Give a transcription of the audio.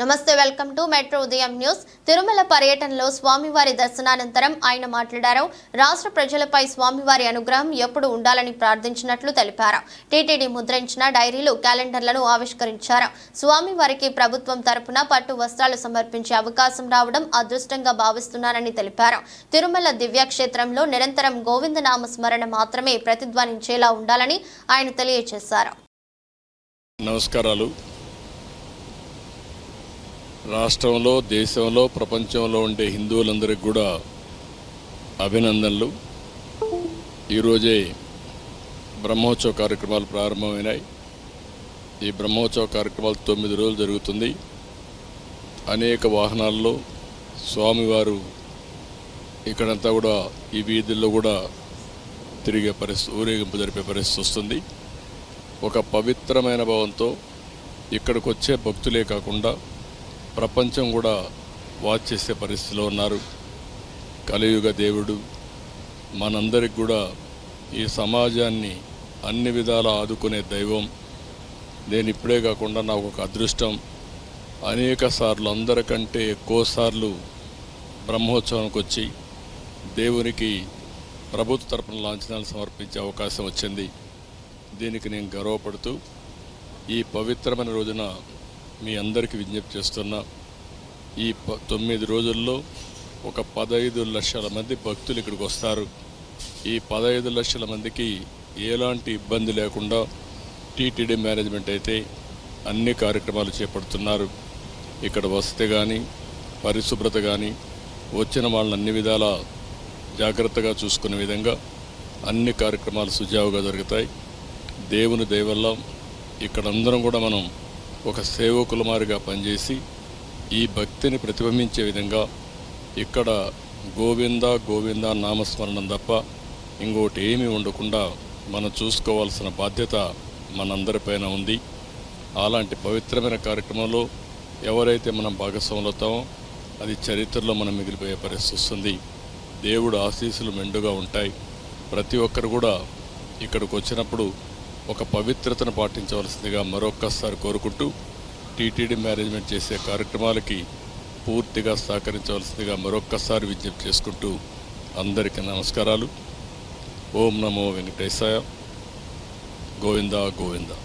నమస్తే welcome to metro Udayam news. Tirumala పర్యటనలో స్వామివారి దర్శనానంతరం ఆయన మాట్లాడారు. రాష్ట్ర ప్రజలపై స్వామివారి అనుగ్రహం ఎప్పుడు ఉండాలని ప్రార్థించినట్లు తెలిపారు. టీటీడీ ముద్రించిన డైరీలు క్యాలెండర్లను ఆవిష్కరించారు. స్వామివారికి ప్రభుత్వం తరపున పట్టు వస్త్రాలు సమర్పించే అవకాశం రావడం అదృష్టంగా భావిస్తున్నానని తెలిపారు. తిరుమల దివ్యక్షేత్రంలో నిరంతరం గోవిందనామ స్మరణ మాత్రమే ప్రతిధ్వనించేలా ఉండాలని ఆయన తెలియజేశారు. నమస్కారాలు. రాష్ట్రంలో దేశంలో ప్రపంచంలో ఉండే హిందువులందరికీ కూడా అభినందనలు. ఈరోజే బ్రహ్మోత్సవ కార్యక్రమాలు ప్రారంభమైనాయి. ఈ బ్రహ్మోత్సవ కార్యక్రమాలు తొమ్మిది రోజులు జరుగుతుంది. అనేక వాహనాల్లో స్వామివారు ఇక్కడంతా కూడా ఈ వీధుల్లో కూడా తిరిగే పరిస్థితి ఊరేగింపు జరిపే పరిస్థితి వస్తుంది. ఒక పవిత్రమైన భావంతో ఇక్కడికి వచ్చే భక్తులే కాకుండా ప్రపంచం కూడా వాచ్ చేసే పరిస్థితిలో ఉన్నారు. కలియుగ దేవుడు మనందరికి కూడా ఈ సమాజాన్ని అన్ని విధాలా ఆదుకునే దైవం. నేను ఇప్పుడే కాకుండా నాకు ఒక అదృష్టం. అనేక సార్లు అందరికంటే ఎక్కువసార్లు బ్రహ్మోత్సవానికి వచ్చి దేవునికి ప్రభుత్వ తరపున లాంఛనాలు సమర్పించే అవకాశం వచ్చింది. దీనికి నేను గర్వపడుతూ ఈ పవిత్రమైన రోజున మీ అందరికీ విజ్ఞప్తి చేస్తున్నా ఈ తొమ్మిది రోజుల్లో ఒక పదహైదు లక్షల మంది భక్తులు ఇక్కడికి వస్తారు. ఈ పదహైదు లక్షల మందికి ఎలాంటి ఇబ్బంది లేకుండా టీటీడీ మేనేజ్మెంట్ అయితే అన్ని కార్యక్రమాలు చేపడుతున్నారు. ఇక్కడ వసతి కానీ పరిశుభ్రత కానీ వచ్చిన వాళ్ళని అన్ని విధాలా జాగ్రత్తగా చూసుకునే విధంగా అన్ని కార్యక్రమాలు సుజావుగా జరుగుతాయి. దేవుని దయవల్ల ఇక్కడ అందరం కూడా మనం ఒక సేవకుల మారిగా పనిచేసి ఈ భక్తిని ప్రతిబింబించే విధంగా ఇక్కడ గోవింద గోవింద నామస్మరణం తప్ప ఇంకోటి ఏమీ ఉండకుండా మనం చూసుకోవాల్సిన బాధ్యత మనందరిపైన ఉంది. అలాంటి పవిత్రమైన కార్యక్రమంలో ఎవరైతే మనం భాగస్వాములు అవుతామో అది చరిత్రలో మనం మిగిలిపోయే పరిస్థితి వస్తుంది. దేవుడు ఆశీస్సులు మెండుగా ఉంటాయి. ప్రతి ఒక్కరు కూడా ఇక్కడికి వచ్చినప్పుడు ఒక పవిత్రతను పాటించవలసిందిగా మరొక్కసారి కోరుకుంటూ టీటీడీ మేనేజ్మెంట్ చేసే కార్యక్రమాలకి పూర్తిగా సహకరించవలసిందిగా మరొక్కసారి విజ్ఞప్తి చేసుకుంటూ అందరికీ నమస్కారాలు. ఓం నమో వెంకటేశాయ. గోవిందా గోవిందా.